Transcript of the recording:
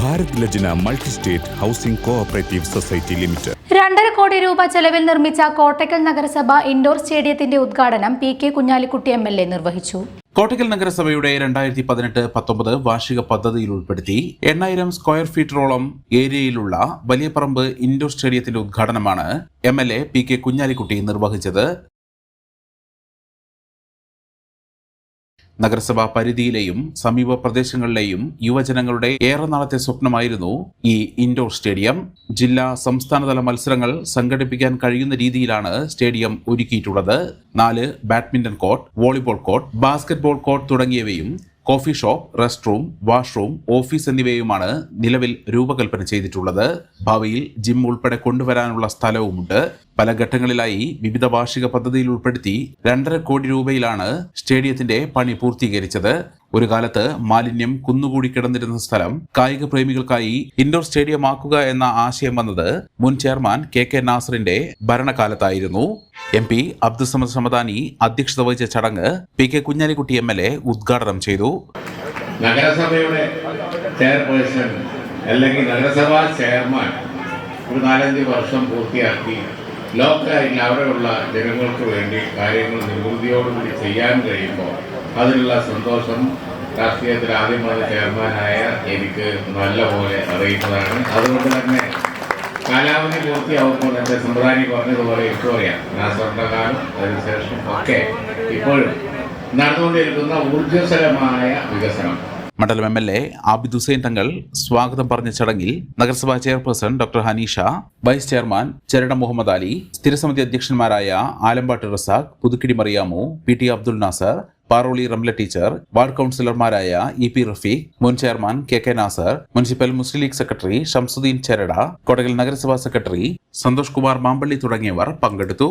Bharat Lajna multi state housing cooperative society limited. രണ്ടര കോടി രൂപ ചെലവിൽ നിർമ്മിച്ച കോട്ടക്കൽ നഗരസഭ ഇൻഡോർ സ്റ്റേഡിയത്തിന്റെ ഉദ്ഘാടനം P K Kunhalikutty M L A നിർവഹിച്ചു. കോട്ടക്കൽ നഗരസഭയുടെ രണ്ടായിരത്തി പതിനെട്ട് പത്തൊമ്പത് വാർഷിക പദ്ധതിയിൽ ഉൾപ്പെടുത്തി എണ്ണായിരം സ്ക്വയർ ഫീറ്ററോളം ഏരിയയിലുള്ള വലിയ പറമ്പ് ഇൻഡോർ സ്റ്റേഡിയത്തിന്റെ ഉദ്ഘാടനമാണ് M L A P K Kunhalikutty നിർവഹിച്ചത്. നഗരസഭാ പരിധിയിലെയും സമീപ പ്രദേശങ്ങളിലെയും യുവജനങ്ങളുടെ ഏറെ നാളത്തെ സ്വപ്നമായിരുന്നു ഈ ഇൻഡോർ സ്റ്റേഡിയം ജില്ലാ സംസ്ഥാനതല മത്സരങ്ങൾ സംഘടിപ്പിക്കാൻ കഴിയുന്ന രീതിയിലാണ് സ്റ്റേഡിയം ഒരുക്കിയിട്ടുള്ളത്. നാല് badminton court volleyball court basketball court തുടങ്ങിയവയും coffee shop rest room washroom office എന്നിവയുമാണ് നിലവിൽ രൂപകൽപ്പന ചെയ്തിട്ടുള്ളത്. ഭാവിയിൽ ജിം ഉൾപ്പെടെ കൊണ്ടുവരാനുള്ള സ്ഥലവുമുണ്ട്. പല ഘട്ടങ്ങളിലായി വിവിധ വാർഷിക പദ്ധതിയിൽ ഉൾപ്പെടുത്തി രണ്ടര കോടി രൂപയിലാണ് സ്റ്റേഡിയത്തിന്റെ പണി പൂർത്തീകരിച്ചത്. ഒരു കാലത്ത് മാലിന്യം കുന്നുകൂടി കിടന്നിരുന്ന സ്ഥലം കായിക പ്രേമികൾക്കായി ഇൻഡോർ സ്റ്റേഡിയം ആക്കുക എന്ന ആശയം വന്നത് മുൻ ചെയർമാൻ കെ കെ നാസറിന്റെ ഭരണകാലത്തായിരുന്നു. എം പി അബ്ദുസമദ് സമദാനി അധ്യക്ഷത വഹിച്ച ചടങ്ങ് P K Kunhalikutty M L A ഉദ്ഘാടനം ചെയ്തു. നഗരസഭയുടെ ചെയർപേഴ്സൺ അല്ലെങ്കിൽ നഗരസഭാ ചെയർമാൻ ഒരു നാലഞ്ച് വർഷം പൂർത്തിയാക്കി ലോക്കലായി അവിടെയുള്ള ജനങ്ങൾക്ക് വേണ്ടി കാര്യങ്ങൾ നിർവൃതിയോടുകൂടി ചെയ്യാൻ കഴിയുമ്പോൾ അതിനുള്ള സന്തോഷം രാഷ്ട്രീയത്തിൽ ആദ്യം ചെയർമാനായ എനിക്ക് നല്ലപോലെ അറിയുന്നതാണ് അതുകൊണ്ട് തന്നെ കാലാവധി പൂർത്തിയാവുമ്പോൾ എന്റെ സമ്പ്രദായം പറഞ്ഞതുപോലെ അറിയാം. നാസറിന്റെ കാലം അതിനുശേഷം ഒക്കെ ഇപ്പോഴും നടന്നുകൊണ്ടിരിക്കുന്ന ഊർജസ്വലമായ വികസനം. മണ്ഡലം M L A Abid Hussain Thangal സ്വാഗതം പറഞ്ഞ ചടങ്ങിൽ നഗരസഭാ chairperson doctor Haneesha vice chairman Charada Muhammad Ali സ്ഥിരസമിതി അധ്യക്ഷന്മാരായ Alampatt Razak Puthukkidi Mariyamu P T Abdul Nasar Paroli Ramla teacher ward കൗൺസിലർമാരായ ഇ പി റഫീഖ് മുൻ chairman K K Nasar municipal Muslim League secretary Shamsuddin Cherada Kodakal നഗരസഭാ secretary Santhosh Kumar Mampally തുടങ്ങിയവർ പങ്കെടുത്തു.